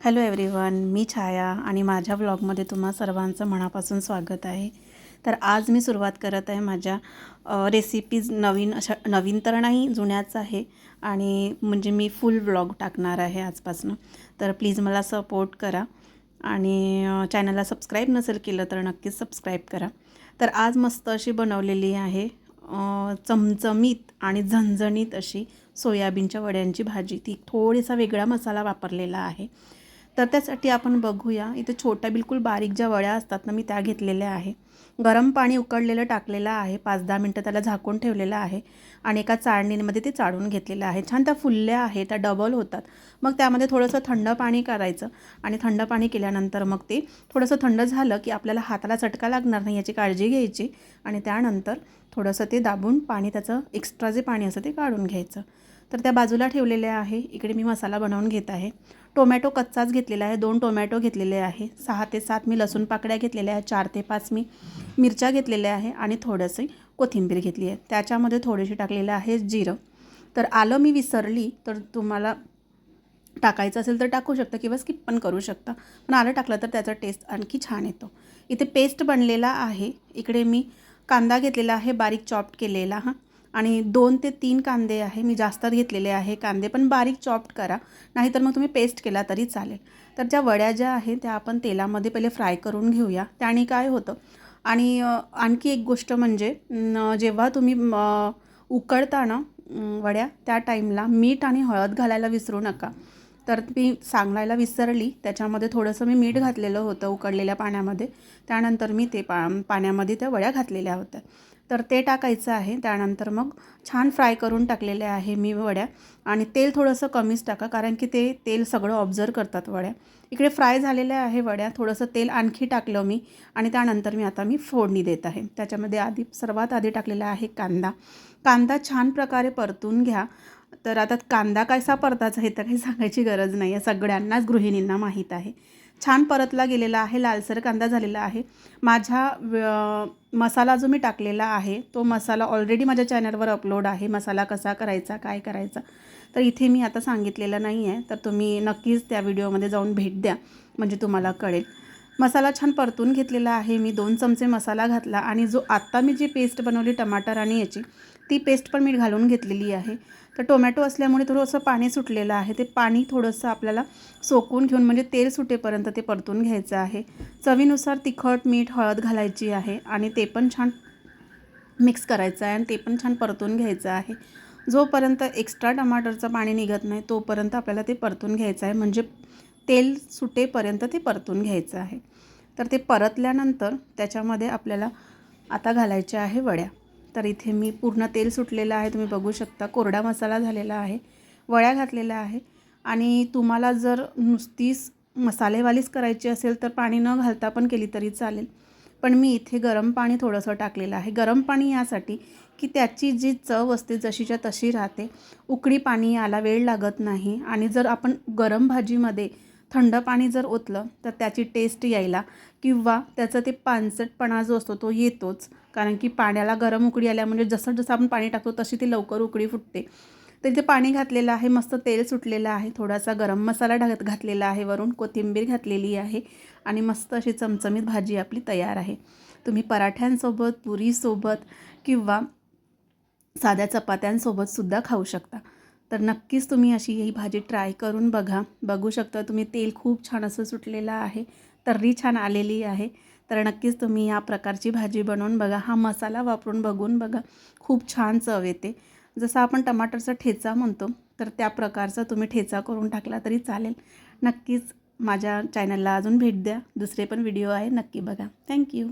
Hello everyone मी छाया आणि माझ्या ब्लॉगमध्ये तुम्हा सर्वांचं मनापासून स्वागत आहे. तर आज मी सुरुवात करत आहे माझ्या रेसिपीज नवीन अशा नवीन तर नाही जुन्याच आहे. आणि म्हणजे मी फुल ब्लॉग टाकणार आहे आजपासून. तर प्लीज मला सपोर्ट करा. आणि चॅनलला सबस्क्राईब नसेल केलं तर नक्कीच सबस्क्राईब करा. तर आज मस्त अशी बनवलेली आहे चमचमीत आणि झणझणीत अशी सोयाबीनच्या वड्यांची भाजी. ती थोडीसा वेगळा मसाला वापरलेला आहे. तर त्यासाठी आपण बघूया. इथे छोट्या बिलकुल बारीक ज्या वड्या असतात ना मी त्या घेतलेल्या आहे. गरम पाणी उकळलेलं टाकलेलं आहे. पाच दहा मिनटं त्याला झाकून ठेवलेलं आहे आणि एका चाळणीमध्ये ते चाळून घेतलेलं आहे. छान त्या फुलल्या आहे त्या डबल होतात. मग त्यामध्ये थोडंसं थंड पाणी करायचं आणि थंड पाणी केल्यानंतर मग ते थोडंसं थंड झालं की आपल्याला हाताला चटका लागणार नाही याची काळजी घ्यायची आणि त्यानंतर थोडंसं ते दाबून पाणी त्याचं एक्स्ट्रा जे पाणी असतं ते काढून घ्यायचं. तर त्या बाजूला ठेवलेल्या आहे. इकडे मी मसाला बनवून घेत आहे. टोमॅटो कच्चाच घेतलेला आहे. दोन टोमॅटो घेतलेले आहे. सहा ते सात मी लसूण पाकळ्या घेतलेल्या आहेत. चार ते पाच मी मिरच्या घेतलेल्या आहे आणि थोडंसं कोथिंबीर घेतली आहे. त्याच्यामध्ये थोडीशी टाकलेलं आहे जिरं. तर आलं मी विसरली तर तुम्हाला टाकायचं असेल तर टाकू शकता किंवा स्किप पण करू शकता. पण आलं टाकलं तर त्याचा टेस्ट आणखी छान येतो. इथे पेस्ट बनलेला आहे. इकडे मी कांदा घेतलेला आहे. बारीक चॉप्ट केलेला हां. आणि दोन ते तीन कांदे आहे मी जास्त घेतलेले आहे कांदे पण बारीक चॉप्ड करा. नाहीतर मग तुम्ही पेस्ट केला तरी चालेल. तर ज्या वड्या ज्या आहेत त्या आपण तेलामध्ये पहिले फ्राय करून घेऊया. त्याने काय होतं? आणि आणखी एक गोष्ट म्हणजे जेव्हा तुम्ही उकळता ना वड्या त्या टाईमला मीठ आणि हळद घालायला विसरू नका. तर मी सांगायला विसरली त्याच्यामध्ये थोडंसं मी मीठ घातलेलं होतं उकडलेल्या पाण्यामध्ये. त्यानंतर मी ते पा पाण्यामध्ये त्या वड्या घातलेल्या होत्या. तर ते टाकायचं आहे. त्यानंतर मग छान फ्राय करून टाकलेले आहे मी वड्या. आणि तेल थोडंसं कमीच टाका कारण की ते तेल सगळं ऑब्झर्व करतात वड्या. इकडे फ्राय झालेल्या आहे वड्या. थोडंसं तेल आणखी टाकलं मी. आणि त्यानंतर मी आता मी फोडणी देत आहे. त्याच्यामध्ये आधी सर्वात आधी टाकलेला आहे कांदा. कांदा छान प्रकारे परतून घ्या. तर आता कांदा कसा परतायचा हे तर काही सांगायची गरज नाही आहे. सगळ्यांनाच गृहिणींना माहीत आहे. छान परतला गेलेला आहे लालसर कांदा झालेला आहे. माझ्या मसाला जो मी टाकलेला आहे तो मसाला ऑलरेडी माझ्या चॅनलवर अपलोड आहे. मसाला कसा करायचा काय करायचा तर इथे मी आता सांगितलेलं नाही आहे तर तुम्ही नक्कीच त्या व्हिडिओमध्ये जाऊन भेट द्या. म्हणजे तुम्हाला कळेल. मसाला छान परतून घेतलेला आहे. मी दोन चमचे मसाला घातला आणि जो आत्ता मी जी पेस्ट बनवली टमाटर आणि याची ती पेस्ट पण मी घालून घेतलेली आहे. तर टोमॅटो असल्यामुळे थोडंसं पाणी सुटलेलं आहे. ते पाणी थोडंसं आपल्याला सोकून घेऊन म्हणजे तेल सुटेपर्यंत ते परतून घ्यायचं आहे. चवीनुसार तिखट मीठ हळद घालायची आहे आणि ते पण छान मिक्स करायचं आहे आणि ते पण छान परतून घ्यायचं आहे. जोपर्यंत एक्स्ट्रा टमाटरचं पाणी निघत नाही तोपर्यंत आपल्याला ते परतून घ्यायचं आहे. म्हणजे तेल सुटेपर्यंत ते परतून घ्यायचं आहे. तर ते परतल्यानंतर त्याच्यामध्ये आपल्याला आता घालायच्या आहे वड्या. तर इथे मी पूर्ण तेल सुटलेलं आहे. तुम्ही बघू शकता कोरडा मसाला झालेला आहे. वड्या घातलेल्या आहे. आणि तुम्हाला जर नुसतीच मसालेवालीच करायची असेल तर पाणी न घालता पण केली तरी चालेल. पण मी इथे गरम पाणी थोडंसं टाकलेलं आहे. गरम पाणी यासाठी की त्याची जी चव असते जशीच्या तशी राहते. उकडी पाणी याला वेळ लागत नाही. आणि जर आपण गरम भाजीमध्ये थंड पाणी जर ओतलं तर त्याची टेस्ट यायला. किंवा त्याचं ते पानसटपणा जो असतो तो येतोच. कारण की पाण्याला गरम उकळी आल्या म्हणजे जसं जसं आपण पाणी टाकतो तशी ती लवकर उकळी फुटते. तर इथे पाणी घातलेलं आहे मस्त तेल सुटलेलं आहे. थोडासा गरम मसाला ढाकत घातलेला आहे वरून कोथिंबीर घातलेली आहे. आणि मस्त अशी चमचमीत भाजी आपली तयार आहे. तुम्ही पराठ्यांसोबत पुरीसोबत किंवा साध्या चपात्यांसोबतसुद्धा खाऊ शकता. तर नक्कीच तुम्ही अशी ही भाजी ट्राय करून बघा. बघू शकता तुम्ही तेल खूप छान असं सुटलेलं आहे तर्री छान आलेली आहे. तर नक्कीच तुम्ही या प्रकारची भाजी बनवून बघा. हा मसाला वापरून बघून बघा खूप छान चव येते. जसं आपण टमाटरचा ठेचा म्हणतो तर त्या प्रकारचा तुम्ही ठेचा करून टाकला तरी चालेल. नक्कीच माझ्या चॅनलला अजून भेट द्या. दुसरे पण व्हिडिओ आहे नक्की बघा. थँक्यू